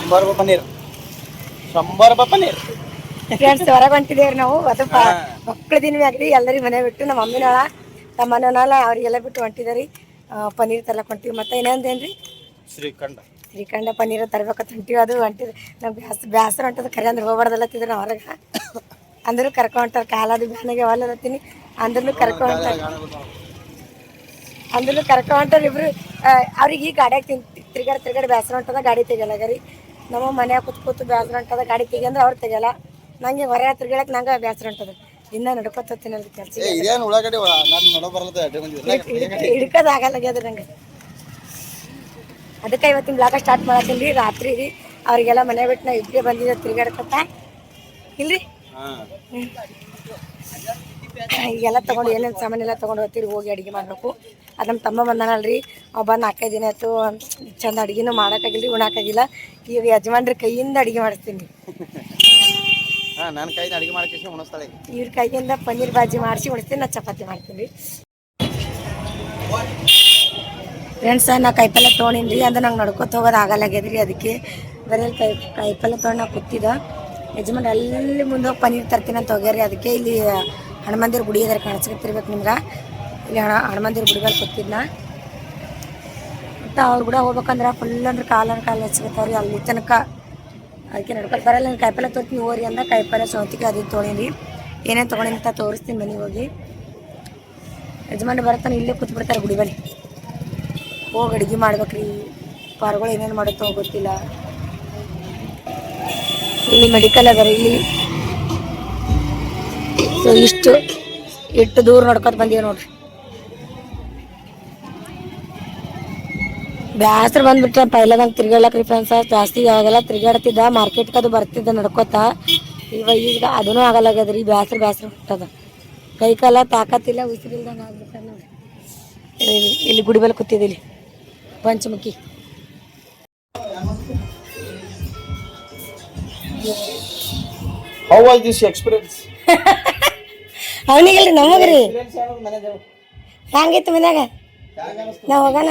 ಶಂಬರ್ ರೂಪಾಯಿ ಪನ್ನೀರ್. ಶಂಬರ್ ರೂಪಾಯಿ ಪನ್ನೀರ್. ಫ್ರೆಂಡ್ಸ್ ಹೊರಗೆ ಹೊಂಟಿದೇವ್ರಿ ನಾವು. ಅದು ಮಕ್ಳ ದಿನವೇ ಆಗ್ರಿ ಎಲ್ಲರಿಗೂ ಮನೆ ಬಿಟ್ಟು ನಮ್ಮ ಮಮ್ಮಿನ ನಮ್ಮ ಮನೆನಲ್ಲ ಅವ್ರಿಗೆಲ್ಲ ಬಿಟ್ಟು ಹೊಂಟಿದಾರಿ ಪನ್ನೀರ್ ತರ್ಲಕ್ ಹೊಂಟಿವಿ. ಮತ್ತೆ ಇನ್ನೊಂದೇನ್ರಿ ಶ್ರೀಖಂಡ. ಶ್ರೀಖಂಡ ಪನ್ನೀರ ತರ್ಬೇಕಂತ ಹೊಂಟಿವಿ. ಅದು ಹೊಂಟಿದ್ ನಮ್ಗೆ ಬ್ಯಾಸ ಬ್ಯಾಸರ ಹೊಂಟದ ಕರೆ ಅಂದ್ರೆ ಹೋಗ್ಬಾರ್ದಲ್ಲತ್ತಿದ್ರು ನಾವು ಹೊರಗೆ. ಅಂದ್ರೂ ಕರ್ಕೊ ಹೊಂಟಾರ ಕಾಲದು ಬ್ಯಾನಾಗೆ ಹೊಲತ್ತೀನಿ ಅಂದ್ರೂ ಕರ್ಕೊಂಡ್ ಹೊಂಟಾರ ಅಂದ್ರೂ ಕರ್ಕೊಂಡ್ ಹೊಂಟಾರ ಇಬ್ರು ಅವ್ರಿಗೆ ಈ ಗಾಡಿಯಾಗ ತಿನ್ ತಿರ್ಗಾಡಿ ತಿರ್ಗಾಡಿ ಬ್ಯಾಸರ ಹೊಂಟದ ಗಾಡಿ ತೆಗಿಯಲ್ಲ ಗರಿ ನಮ್ಮ ಮನ್ಯಾಗ ಕುತ್ ಕೂತು ಬೇಸರ ಅಂಟದ ಗಾಡಿ ತೆಗಿಯಂದ್ರೆ ಅವ್ರು ತೆಗಿಯಲ್ಲ. ನಂಗೆ ಹೊರ ತಿರ್ಗಾಡಕ್ ನಂಗೆ ಬೇಸರ ಅಂಟದ. ಇನ್ನ ನಡ್ಕೊತ ಕೆಲಸ ಇದೇನು ಉಳ್ಳಾಗಡ್ಡಿ ನಾನು ನೋಡೋ ಬರಲ್ಲ ಅಡ್ಡೆ ಬಂದಿದ್ದೆ ಹಿಡ್ಕೋದಾಗಲ್ಲ ಅದ್ರ ನಂಗೆ. ಅದಕ್ಕೆ ಇವತ್ತಿನ ಬ್ಲಾಗ ಸ್ಟಾರ್ಟ್ ಮಾಡತ್ತೀನಿ ರೀ ರಾತ್ರಿ ರೀ. ಅವ್ರಿಗೆಲ್ಲ ಮನೆ ಬಿಟ್ಟು ನಾ ಇಬ್ಬರೇ ಬಂದಿದ್ದೆ ತಿರ್ಗಾಡ್ಕೊತ. ಇಲ್ರಿ? ಎಲ್ಲ ಈಗೆಲ್ಲ ತಗೊಂಡು ಏನೇನು ಸಾಮಾನೆಲ್ಲ ತೊಗೊಂಡು ಹೋಗ್ತೀರಿ ಹೋಗಿ ಅಡುಗೆ ಮಾಡಬೇಕು. ಅದು ನಮ್ಮ ತಮ್ಮ ಬಂದಾನಲ್ರಿ ಅವ ಬಂದು ನಾಲ್ಕೈದು ದಿನ ಆಯಿತು ಚಂದ ಅಡುಗೆನೂ ಮಾಡೋಕ್ಕಾಗಿಲ್ಲ ಉಣಕ್ಕಾಗಿಲ್ಲ ಈಗ ಯಜಮಾನ್ರಿ ಕೈಯಿಂದ ಅಡುಗೆ ಮಾಡಿಸ್ತೀನಿ. ನನ್ನ ಕೈಯಿಂದ ಅಡಿಗೆ ಮಾಡಕ್ಕೆ ಉಣಿಸ್ತಾಳೆ. ಇವ್ರ ಕೈಯಿಂದ ಪನ್ನೀರ್ ಬಾಜಿ ಮಾಡಿಸಿ ಉಣಿಸ್ತೀನಿ ನಾ ಚಪಾತಿ ಮಾಡ್ತೀನಿ. ಫ್ರೆಂಡ್ಸ್ ನಾ ಕಾಯಿಪಲ್ಲೆ ತೊಗೊಂಡಿನಿ ರೀ ಅಂದ್ರೆ ನಂಗೆ ನಡ್ಕೊತ ಹೋಗೋದು ಆಗಲ್ಲಾಗ್ಯದ್ರಿ ಅದಕ್ಕೆ ಬರೀ ಕೈ ಕಾಯಿಪಲ್ಲೆ ತೊಗೊಂಡು ನಾ ಕೂತಿದ್ದ. ಯಜಮಾನ್ ಅಲ್ಲಿ ಮುಂದೆ ಹೋಗಿ ಪನ್ನೀರ್ ತರ್ತೀನಿ ಅಂತ ಹೋಗ್ಯಾರಿ ಅದಕ್ಕೆ ಇಲ್ಲಿ ಹನುಮಂದಿರ ಗುಡಿ ಅದ್ರ ಕಾಣಿಸ್ಕೊತಿರ್ಬೇಕು ನಿಮ್ಗೆ. ಇಲ್ಲಿ ಹಣ ಹನುಮಂದಿರ ಗುಡಿಗಳು ಮೇಲೆ ಕೂತಿದ್ನ ಮತ್ತು ಅವ್ರು ಕೂಡ ಹೋಗ್ಬೇಕಂದ್ರೆ ಫುಲ್ ಅಂದ್ರೆ ಕಾಲನ ಕಾಲು ಹಚ್ಕೊತಾವ್ರಿ ಅಲ್ಲಿ ತನಕ. ಅದಕ್ಕೆ ನಡ್ಕೊತ ಬರಲ್ಲ, ನಾನು ಕಾಯಿಪಲ್ಲೆ ತೋರ್ತೀನಿ ಹೋರಿ ಅಂದ ಕಾಯಿಪಲ್ಲೆ ಸೌತಿಗೆ ಅದಕ್ಕೆ ತೊಗೊಂಡಿನಿ. ಏನೇನು ತೊಗೊಂಡಿನಿ ಅಂತ ತೋರಿಸ್ತೀನಿ ಮನೆಗೆ ಹೋಗಿ. ಯಜಮಾನ ಬರ್ತಾನೆ ಇಲ್ಲೇ ಕೂತ್ಬಿಡ್ತಾರೆ ಗುಡಿ ಬಳಿ. ಹೋಗಿ ಅಡುಗೆ ಮಾಡ್ಬೇಕ್ರಿ. ಪಾರ್ಗಳು ಏನೇನು ಮಾಡುತ್ತೋ ಗೊತ್ತಿಲ್ಲ. ಇಲ್ಲಿ ಮೆಡಿಕಲ್ ಅದ ಇಲ್ಲಿ. ಸೊ ಇಷ್ಟು ಇಟ್ಟು ದೂರ ನಡ್ಕೊತ ಬಂದೀವಿ ನೋಡ್ರಿ. ಬ್ಯಾಸ್ರ ಬಂದ್ಬಿಟ್ರೆ ಪೈಲದಂಗೆ ತಿರ್ಗಾಡ್ಲಕ್ ರೀ ಫ್ರೆಂಡ್ಸ್ ಜಾಸ್ತಿ ಆಗಲ್ಲ ತಿರ್ಗಾಡ್ತಿದ್ದ ಮಾರ್ಕೆಟ್ಗೆ ಅದು ಬರ್ತಿದ್ದ ನಡ್ಕೋತ. ಇವಾಗ ಈಗ ಅದೂ ಆಗಲ್ಲಾಗ್ಯದ ರೀ ಬ್ಯಾಸ್ರ ಬ್ಯಾಸ್ರ ಬಿಟ್ಟದ ಕೈ ಕಾಲ ತಾಕತ್ತಿಲ್ಲ ಉಸಿರಿಲ್ದಂಗೆ ಆಗ್ಬಿಟ್ಟ ನೋಡಿ. ಇಲ್ಲಿ ಇಲ್ಲಿ ಗುಡಿ ಮೇಲೆ ಕೂತಿದ್ದಿಲ್ಲಿ Panchamukhi. How was this experience ಅವನಿಗಲ್ರಿ ನಮಗ್ರಿ. ಹಂಗಿತ್ತು ಮನ್ಯಾಗ? ನಾವು ಹೋಗೋಣ.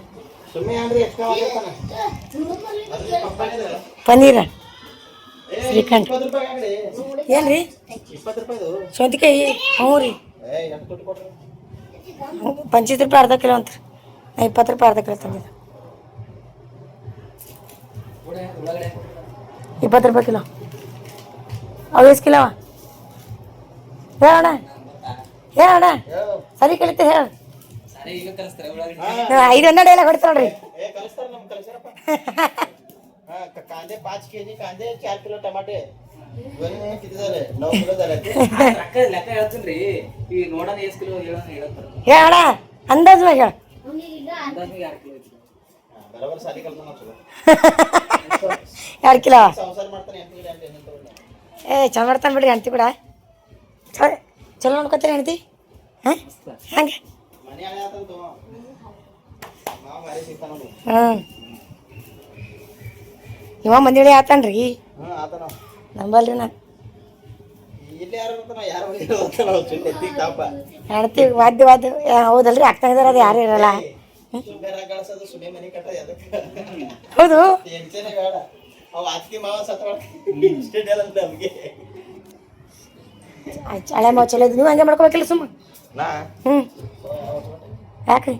ಪನ್ನೀರ. ಶ್ರೀಖಂಡ್. ಏನ್ರಿ? ಸೌಂತಿಕಾಯಿ ಹ್ಞೂ ರೀ. ಪಂಚೀಸ್ ರೂಪಾಯಿ ಅರ್ಧ ಕಿಲೋ ಅಂತ ನಾ ಇಪ್ಪತ್ತು ರೂಪಾಯಿ ಅರ್ಧ ಕಿಲೋ ತಂದಿದ್ದೆ. ಇಪ್ಪತ್ತು ರೂಪಾಯಿ ಕಿಲೋ. ಅವು ಎಷ್ಟು ಕಿಲೋ ಹೇಳೋಣ ಹೇಳೋಣ ಸರಿ ಕಲಿತೆ ಹೇಳ. ಐದು ಹನ್ನೆರಡು ಎಲ್ಲ ಕೊಡ್ತಾಳ್ರಿ ಏ ಕಲಿಸ್ತಾರ ನಮ್ ಕಲಿಸ್ತಾರಪ್ಪ ಹಾ ಕ- ಕಾಂದೆ ಪಾಂಚ್ ಕೆಜಿ ಕಾಂದೆ ಚಾರ್ ಕಿಲೋ ಟಮಾಟೆ. ಇವನ್ನ ಕಿತ್ತಿದ್ದಾರೆ ನೌ ಕಿಲೋ ದಾರೆ ಲೆಕ್ಕ ಲೆಕ್ಕ ಹೇಳ್ತೀನಿ ಈ ನೋಡೋಣ ಎಷ್ಟು ಕಿಲೋ ಹೇಳೋಣ ಹೇಳ್ತಾರೆ ಹೇಳ ಅಂದಾಜು ಮ್ಯಾಗ ಹೇಳ. ಅಂದಾಜಿಗೆ ಎರಡು ಕಿಲೋ ಐತಿ ಎರಡು ಕಿಲೋ? ಮಾಡ್ತಾನೆ ಎಂಟು ಏ ಚಲೋ ಮಾಡ್ತಾನೆ ಬಿಡ್ರಿ ಹೆಂಡ್ತಿ ಕೂಡ. ಚಲೋ ಚಲೋ ಅಂತಿ ಹೆಂಡ್ತಿ? ಹಾಂ? ಹಂಗೆ. ಹ್ಞೂ ಇವ ಮಂದಿಳಿ ಆತನ್ರಿ. ನಂಬಲ್ರಿ ನಾ ಹೆಂಡ್ತಿ ವಾದ್ಯ ವಾದ್ಯ ಹೌದಲ್ರಿ, ಆಗ್ತಾ ಇದಾರೆ, ಅದು ಯಾರು ಇರಲ್ಲ. ಹೌದು. ಹಳೆ ಮಾವು ಚಲೋ ನೀವು ಹಂಗೆ ಮಾಡ್ಕೋಬೇಕಿಲ್ಲ ಸುಮ್ಮ. ಹ್ಞೂ ಯಾಕ್ರಿ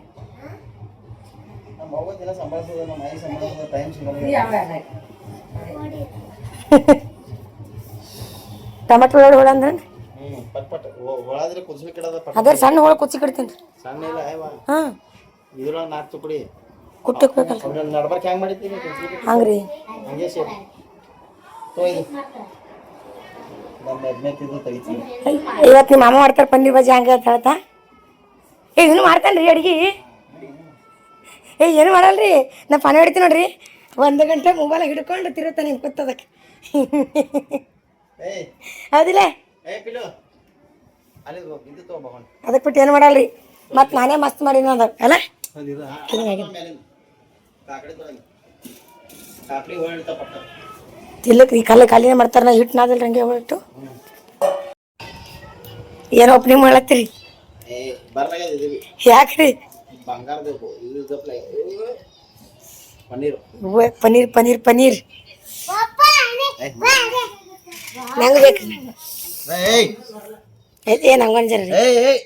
ಟಮಾಟೊ ಒಳಗಡೆ ಹುಳ ಅಂದ್ರೆ ಅದೇ ಸಣ್ಣ ಹುಳ ಕುಚ್ಚಿ ಕಡ್ತೀನಿ ಹಾಂ. ಮಾಡಿದ್ದೀನಿ ಕುದಿಸ್ಲಿಕ್ಕೆ ಹಂಗ್ರಿ ಹಂಗೆ ಸೇರಿ ತೋ ಇದು ನಮ್ಮ ಹದಿನೈದು ಇದು ತೆಗಿತೀನಿ ಇವತ್ತು ನಿಮ್ಮ ಮಾಮ ಮಾಡ್ತಾರೆ ಪನ್ನೀರ್ ಬಜ್ಜಿ ಹಂಗೆ ಅಂತ ಹೇಳ್ತಾ? ಏ ಇನ್ನು ಮಾಡ್ತಾನೆ ರೀ ಅಡ್ಗೆ. ಏ ಏನು ಮಾಡಲ್ರಿ? ನಾ ಪಾನ ಹಿಡಿತೀನಿ ನೋಡ್ರಿ. ಒಂದು ಗಂಟೆ ಮೊಬೈಲ್ ಹಿಡ್ಕೊಂಡು ತಿರುತ್ತಾ ನಿಮ್ಗೆ ಗೊತ್ತದಕ್ಕೆ ಹೌದಿಲ್ಲ? ಅದಕ್ಕೆ ಬಿಟ್ಟು ಏನು ಮಾಡಲ್ರಿ? ಮತ್ತೆ ನಾನೇ ಮಸ್ತ್ ಮಾಡೀನಿ ಅದ ಅಲ್ಲ? ಕಾಕಡಿ ತಿಲ್ಲಕ್ಕೆ ಈ ಕಲ್ಲು ಖಾಲಿನೇ ಮಾಡ್ತಾರೆ ನಾ ಹಿಟ್ಟು ನಾದಿಲ್ಲ ಹಂಗೆ ಹೊರಟು ಏನು ಓಪನಿಂಗ್ ಮಾಡತ್ತೀರಿ ಇದೀವಿ ಯಾಕ್ರಿ? ಪನ್ನೀರ್. ಪನ್ನೀರ್ ಪನ್ನೀರ್ ನಂಗೆ ಬೇಕು. ಏ ಏಯ್.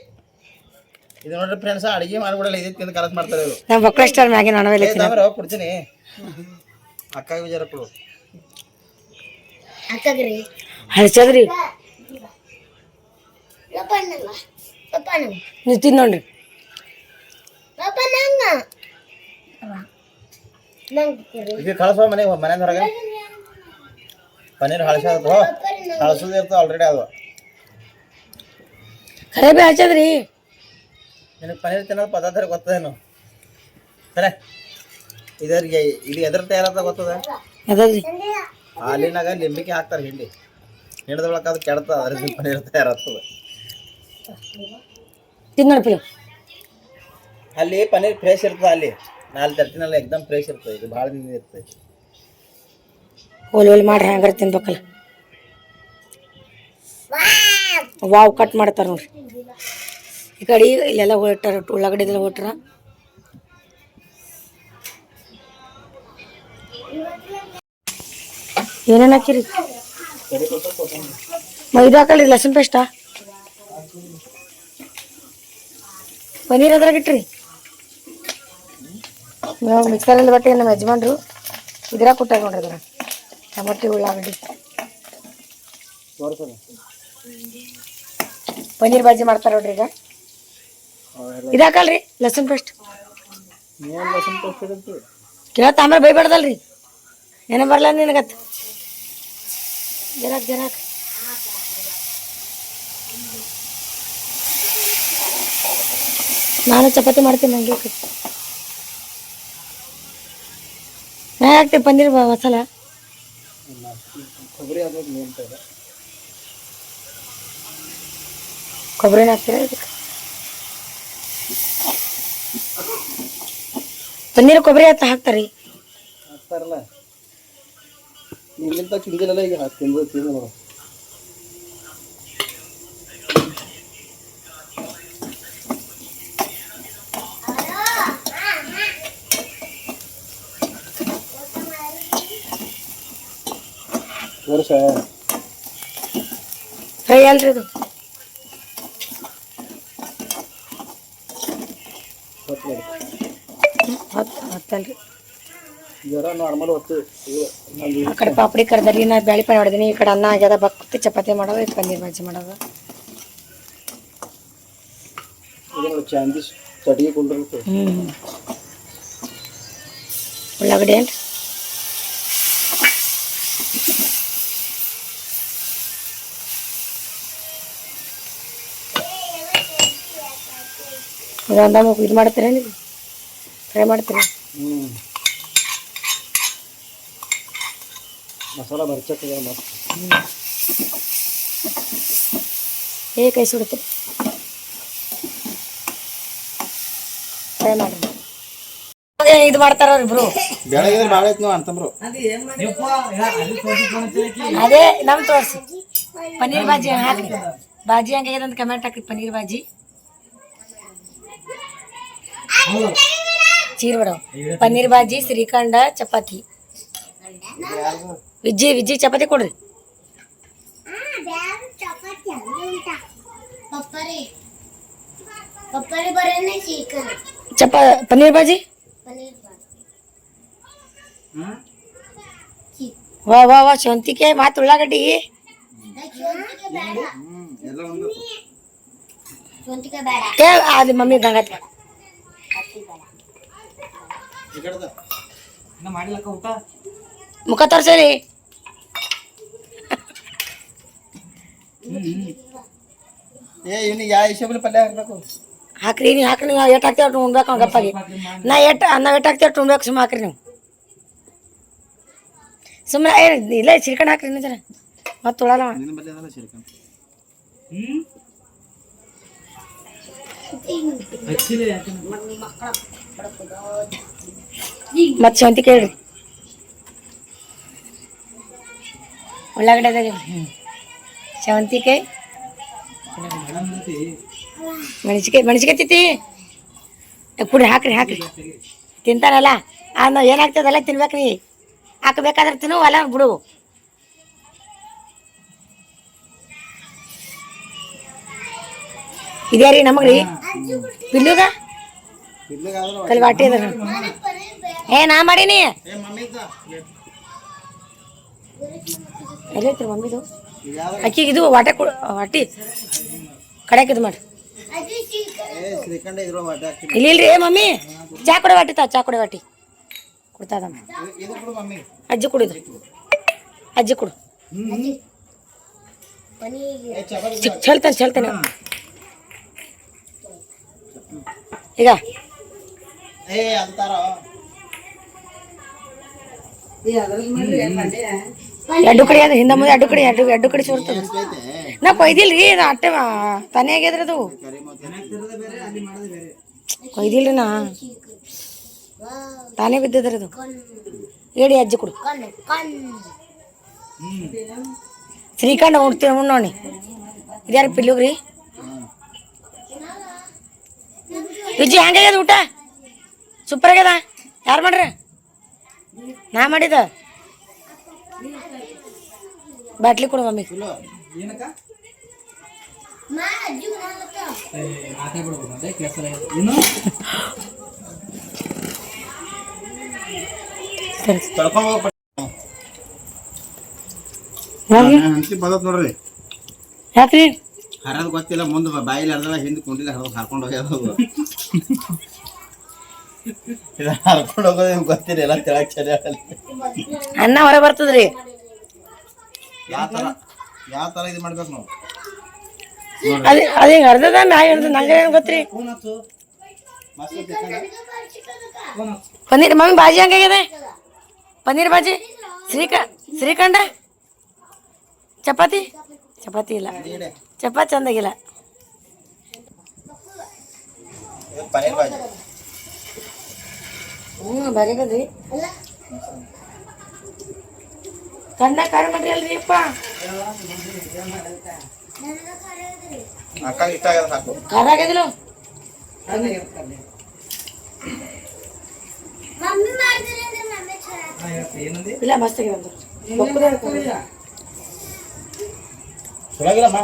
ಇದು ನೋಡ್ರಿ ಫ್ರೆಂಡ್ಸ್ ಅಡಿಗೆ ಮಾಡ್ಬಿಡಲ್ಲ ಇದು ತಿಂದು ಕಲಸ್ ಮಾಡ್ತಾರೆ ಇವರು. ನಮ್ಮ ಸ್ಟಾರ್ ಮ್ಯಾಗೆ ನಾನು ಕೊಡ್ತೀನಿ. ವಿಚಾರ ಕೊಡು ಹಳ್ಸದ್ರಿ ನೀವು ತಿನ್ ನೋಡ್ರಿ. ಕಳ್ಸೋ ಮನೆ ಮನೆ ಹೊರಗೆ. ಪನ್ನೀರ್ ಹಳಸದ ಹಳಸೋದು ಇರ್ತದೆ ಆಲ್ರೆಡಿ ಅದು. ಖರೆ ಬಿ ಹಚ್ಚದ್ರಿ. ನಿನಗೆ ಪನ್ನೀರ್ ತಿನ್ನೋದು ಪದಾರ್ಥ ಗೊತ್ತದೇನು ಸರಿ ಇದರಿಗೆ ಇದು ಎದ್ರ ತಯಾರದ ಗೊತ್ತದ? ಹಾಲಿನಾಗ ಲಿಂಬಿಕೆ ಹಾಕ್ತಾರೆ ಹಿಂಡಿ. ಹಿಂಡಿದ ಒಳಗೆ ಅದು ಕೆಡ್ತ ಅದ್ರ ಪನ್ನೀರ್ ಇರ್ತಾ ಇರತ್ತದ. ತಿನ್ನೋಣ ಅಲ್ಲಿ ಪನ್ನೀರ್ ಫ್ರೆಶ್ ಇರ್ತದೆ ಅಲ್ಲಿ. ನಾಲ್ಕು ತರ್ತಿನಲ್ಲಿ ಎಕ್ದಮ್ ಫ್ರೆಶ್ ಇರ್ತದೆ ಇದು ಭಾಳ ದಿನ ಇರ್ತದೆ. ಹೋಲ್ ಹೋಲ್ ಮಾಡ್ರಿ ಹಂಗಾರ ತಿನ್ಬೇಕಲ್ಲ. ವಾವ್ ಕಟ್ ಮಾಡ್ತಾರ ನೋಡ್ರಿ. ಈ ಕಡೆ ಇಲ್ಲೆಲ್ಲ ಹೊರಟಾರ ಉಳ್ಳಾಗಡ್ಡೆ ಇದೆಲ್ಲ ಹೊಟ್ರ ಏನೇನು ಹಾಕಿರಿ? ಮೈದಾ ಹಾಕಲ್ರಿ ಲಸನ್ ಪೇಸ್ಟಾ? ಪನೀರ್ ಅದ್ರಾಗ ಇಟ್ರಿ? ನಾವು ಮಿಕ್ಸರಲ್ಲಿ ಬಟ್ಟೆ ನಮ್ಮ ಯಜಮಾನ್ರು ಇದ್ರಾಗ ಕೊಟ್ಟಾಗ ನೋಡ್ರಿ ಅದ್ರ ಟಮಟಿ ಉಳ್ಳಾಗಡ್ಡಿ. ಪನ್ನೀರ್ ಬಾಜಿ ಮಾಡ್ತಾರ ನೋಡ್ರಿ ಈಗ. ಇದು ಹಾಕಲ್ರಿ ಲಸನ್ ಪೇಸ್ಟ್. ಕೇಳ ತಾಮ್ರ ಬೈಬಾರ್ದಲ್ರಿ ಏನೋ ಬರಲ್ಲ ನಿನಗತ್ತ ಜರಾಕ್ ಜರಾಕ್ ನಾನು ಚಪಾತಿ ಮಾಡ್ತೀನಿ ನಂಗೆ ನಾ ಹಾಕ್ತೀವಿ ಪನ್ನೀರ್ ಬಾ ಮಸಾಲ ಕೊಬ್ಬರಿ ಹಾಕ್ತೀರಾ ಪನ್ನೀರ್ ಕೊಬ್ಬರಿ ಅಂತ ಹಾಕ್ತಾರಿ ಹಾಕ್ತಾರಲ್ಲ ನಿಮ್ಗಿಂತ ತಿಂದಿಲ್ಲ ಈಗ ತಿಂದು ತಿಂದು ನೋಡು ವರ್ಷ ಫ್ರೈ ಅಲ್ರಿ ಇದು ಹತ್ತು ಹತ್ತಲ್ರಿ ಜ್ವರ ನಾರ್ಮಲ್ ಹೊತ್ತು ಆ ಕಡೆ ಪಾಪಡಿ ಕರ್ದರಿ ನಾ ಬ್ಯಾಳಿ ಪಾನಿ ಹೊಡೆದೀನಿ ಈ ಕಡೆ ಅನ್ನ ಆಗ್ಯದ ಬಕ್ತಿ ಚಪಾತಿ ಮಾಡೋದು ಇದು ಪನ್ನೀರ್ ಬಾಜಿ ಮಾಡೋದು. ಹ್ಞೂ ಉಳ್ಳಾಗಡ್ಡಿ ಏನು ಇದೊಂದ ಇದು ಮಾಡ್ತೀರೇನು? ಫ್ರೈ ಮಾಡ್ತೀರಿ ಹ್ಞೂ ಮಸಾಲ ಬರ್ಚಕ್ಕೆ ಹೇಗೆ ಏ ಕೈ ಸುಡುತ್ತೆ. ಫ್ರೈ ಇದು ಮಾಡ್ತಾರ ಇಬ್ರು. ಬೆಳಗ್ಗೆ ಭಾಳ ಐತೆ ನಾವು ಅಂತಂಬ್ರು ಅದೇ ನಮ್ ತೋರ್ಸಿ. ಪನ್ನೀರ್ ಬಾಜಿ ಹಾಕಿ ಬಾಜಿ ಹಂಗಾಗ್ಯದ ಅಂತ ಕಮೆಂಟ್ ಹಾಕಿ ಪನ್ನೀರ್ ಬಾಜಿ. ಚೀರ್ ಬಿಡವ್ ಪನ್ನೀರ್ ಬಾಜಿ ಶ್ರೀಖಂಡ ಚಪಾತಿ. ವಿಜ್ಜಿ ವಿಜ್ಜಿ ಚಪಾತಿ ಕೊಡ್ರಿ. ಪಪ್ಪರಿ. ಬರೋನೆ ಚಿಕನ್ ಚಪ ಪನ್ನೀರ್ ಬಾಜಿ? ಪನ್ನೀರ್ ವಾ ವಾ ವಾ ಶವಂತಿಕೆ ಮಾತು ಉಳ್ಳಾಗಡ್ಡಿ. ಬೇಡ. ಎಲ್ಲ ಒಂದು ಸ್ವಂತಿಕ ಬೇಡ ಏ ಅದು ಮಮ್ಮಿ ಗಂಗಾತ ಈ ಕಡೆದ. ಮುಖ ತೋರ್ಸರಿ. ಏ ಇವ್ನಿಗೆ ಯಾವ ಪಲ್ಯ ಹಾಕ್ಬೇಕು? ಹಾಕ್ರಿ ನೀವು ಹಾಕ್ರಿ ನೀವು ಎಟ್ ಹಾಕ್ತೇವೆ ಅಷ್ಟು ಉಣ್ಬೇಕು ಅವ್ನು ಗಪ್ಪಾಗಿ. ನಾ ಎಟ್ ನಾವು ಎಟ್ ಹಾಕ್ತೇವೆ ಅಷ್ಟು ಉಣ್ಬೇಕು ಸುಮ್ಮ ಹಾಕ್ರಿ ನೀವು. ಸುಮ್ಮನೆ ಏ ಇಲ್ಲ ಸಿರ್ಕೊಂಡು ಹಾಕ್ರಿ ಇನ್ನೂ ಮತ್ತೆ ತೊಳಲ್ಲ ಮತ್ತೆ ಶಾಂತಿ ಕೇಳ್ರಿ. ಉಳ್ಳಾಗಡ್ಡೆ ಸೇವಂತಿಕಾಯಿ ಮೆಣಸಿಕಾಯಿ ಮೆಣಸಿಕಾಯಿ ತಿತ್ತಿ ಕುಡಿ ಹಾಕ್ರಿ ಹಾಕ್ರಿ. ತಿಂತಾರಲ್ಲ? ನಾವು ಏನಾಗ್ತದಲ್ಲ ತಿನ್ಬೇಕ್ರಿ. ಹಾಕ್ಬೇಕಾದ್ರೆ ತಿನ್ನು, ಅಲ್ಲ ಬಿಡು. ಇದೇ ರೀ ನಮಗ್ರಿ. ಪಿಲ್ಲುಗ? ಕಲ್ವಾಟಿ ಅದ ಏ, ನಾ ಮಾಡೀನಿ. ಎಲ್ಲೈತ್ರಿ ಮಮ್ಮಿದು ಅಕ್ಕಿಗೆ ಇದು ವಾಟೆ ಕೊಡು ವಾಟಿ. ಕಡೆಕ್ ಇದು ಮಾಡಿ. ಇಲ್ಲಿ ಇಲ್ರಿ ಏ ಮಮ್ಮಿ. ಚಾ ಕೊಡೆ ವಾಟಿ ತಾ ಚಾ ಕೊಡೆ ವಾಟಿ. ಕೊಡ್ತಾದಮ್ಮ ಇದು- ಇದು ಮಮ್ಮಿ. ಅಜ್ಜಿ ಕುಡಿದು. ಅಜ್ಜಿ ಕೊಡು. ಚೆಲ್ತಾನೆ ಚೆಲ್ತಾನೆ. ಈಗ. ಏ ಅಂತಾರ. ಎರಡು ಕಡೆ ಅದು, ಹಿಂದೆ ಮುಂದೆ ಎರಡು ಕಡೆ, ಎರಡು ಎರಡು ಕಡೆ ಸೋರ್ತದ. ನಾ ಕೊಯ್ದಿಲ್ರಿ, ನಾ ಅಟ್ಟೆ ತಾನೇ ಆಗ್ಯದ್ರದು ಕೊಯ್ದಿಲ್ರಿ ನಾ. ತಾನೇ ಬಿದ್ದದ್ರದು. ಹೇಳಿ ಅಜ್ಜಿ ಕೊಡು. ಶ್ರೀಕಂಡ ಉಣ್ತೀವಿ ಉಣ್ಣೋಣಿ ಇದ್ಯಾರು ಪಿಲ್ಲುಗ್ರಿ? ವಿಜಿ ಹೆಂಗಾಗ್ಯದ ಊಟ? ಸೂಪರ್ ಆಗ್ಯದ? ಯಾರು ಮಾಡ್ರಿ? ನಾ ಮಾಡಿದ? ಬಾಟ್ಲಿ ಕೊಡು ಮಮ್ಮಿ. ನೋಡ್ರಿ. ಯಾಕ್ರಿ ಹರದ್ ಗೊತ್ತಿಲ್ಲ ಮುಂದೆ ಬಾಯಿಲ್ ಹರ್ದಲ್ಲ ಹಿಂದ್ ಕುಂಡಿಲ್ಲ ಹರ್ದ್ ಹರ್ಕೊಂಡು ಹೋಗ್ಯಾವ ಹರ್ಕೊಂಡು ಹೋಗೋದು ಗೊತ್ತಿಲ್ಲ ಎಲ್ಲ ತೆಳಗ್ ಚಳಿ. ಅನ್ನ ಹೊರ ಬರ್ತದ್ರಿ. ಯಾವ ಯಾವ ಇದು ಮಾಡ್ಬೇಕು ನಾವು? ಅದೇ ಅದೇ ಹಿಂಗೆ ಅರ್ಧದ ಮ್ಯಾಗ ಹಿಡ್ದು ನಂಗೆ ಏನು ಗೊತ್ತ್ರಿ. ಪನ್ನೀರ್ ಮಮ್ಮಿ ಬಾಜಿ ಹೆಂಗಾಗ್ಯದ ಪನ್ನೀರ್ ಬಾಜಿ? ಶ್ರೀಕ ಶ್ರೀಖಂಡ? ಚಪಾತಿ? ಚಪಾತಿ ಇಲ್ಲ. ಚಪಾತಿ ಚಂದಾಗಿಲ್ಲ. ಹ್ಞೂ ಬರೀಗದ್ರಿ ಕಣ್ಣ ಖಾರ ಮಾಡ್ರಿ ಅಲ್ರಿ ಅಪ್ಪ. ಅಕ್ಕ ಇಷ್ಟ ಆಗ್ಯದ ಸಾಕು. ಖಾರ ಆಗ್ಯದಿಲ್ಲ ಇಲ್ಲ ಮಸ್ತ್ ಆಗ್ಯದ ಚೊಲಾಗಿಲ್ಲ ಮಾ.